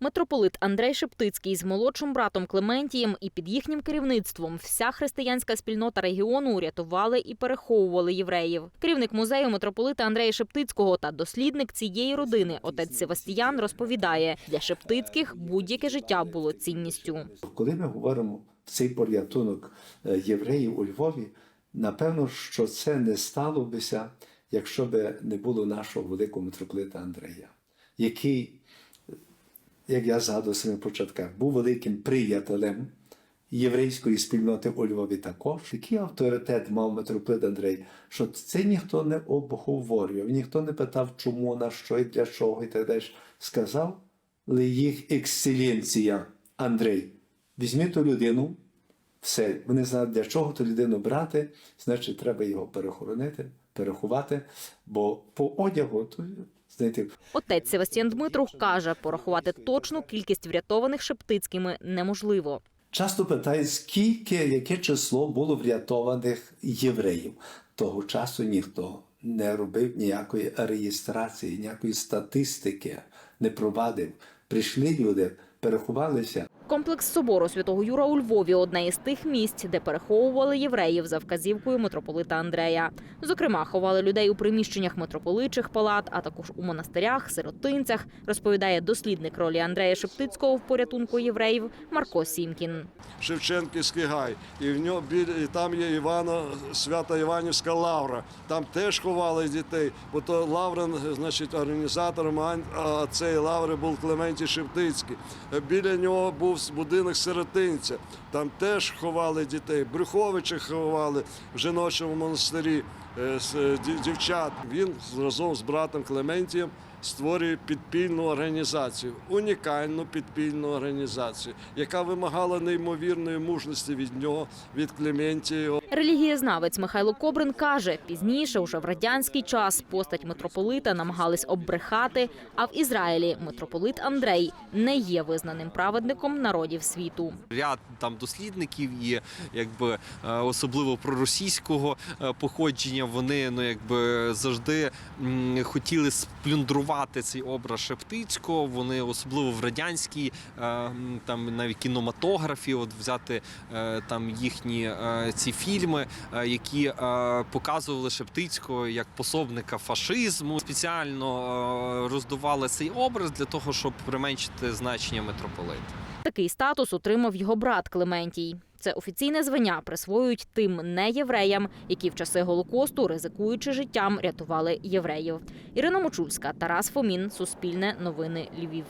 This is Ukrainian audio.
Митрополит Андрей Шептицький з молодшим братом Клементієм і під їхнім керівництвом вся християнська спільнота регіону рятували і переховували євреїв. Керівник музею митрополита Андрея Шептицького та дослідник цієї родини, отець Севастіян, розповідає, для Шептицьких будь-яке життя було цінністю. Коли ми говоримо цей порятунок е, євреїв у Львові, напевно, що це не стало бися, якщо би не було нашого великого митрополита Андрея, який, як я згадував в початках, був великим приятелем єврейської спільноти у Львові також. Який авторитет мав митрополит Андрей, що це ніхто не обговорював, ніхто не питав, чому, на що і для чого, і так далі. Сказав, але їх ексцеленція Андрей. Візьми ту людину, все, вони знають, для чого ту людину брати, значить, треба його перехоронити, переховати, бо по одягу, то, знаєте, Отець Севастіян Дмитрук каже, порахувати точну кількість врятованих Шептицькими неможливо. Часто питають, скільки, яке число було врятованих євреїв. Того часу ніхто не робив ніякої реєстрації, ніякої статистики, не провадив. Прийшли люди, переховалися. Комплекс собору святого Юра у Львові одне із тих місць, де переховували євреїв за вказівкою митрополита Андрея. Зокрема, ховали людей у приміщеннях митрополичих палат, а також у монастирях, сиротинцях, розповідає дослідник ролі Андрея Шептицького в порятунку євреїв Марко Сімкін. Шевченківський гай, і в нього і там є Івано, свята Іванівська лавра. Там теж ховали дітей, бо то лавра, значить, організатором цієї лаври був Клементій Шептицький. Біля нього був будинок сиротинця. Там теж ховали дітей. Брюховича ховали в жіночому монастирі дівчат. Він разом з братом Клементієм створює підпільну організацію, унікальну підпільну організацію, яка вимагала неймовірної мужності від нього, від Клементія. Релігієзнавець Михайло Кобрин каже, пізніше, уже в радянський час, постать митрополита намагались оббрехати. А в Ізраїлі митрополит Андрей не є визнаним праведником народів світу. ряд там дослідників і якби е, особливо проросійського е, походження, вони ну якби завжди хотіли сплюндрувати цей образ Шептицького. Вони особливо в радянській е, там навіть кінематографі, от взяти е, там їхні е, ці фільми, які показували Шептицького як пособника фашизму. Спеціально роздували цей образ для того, щоб применшити значення митрополита. Такий статус отримав його брат Клементій. Це офіційне звання присвоюють тим неєвреям, які в часи голокосту, ризикуючи життям, рятували євреїв. Ірина Мочульська, Тарас Фомін, Суспільне новини Львів.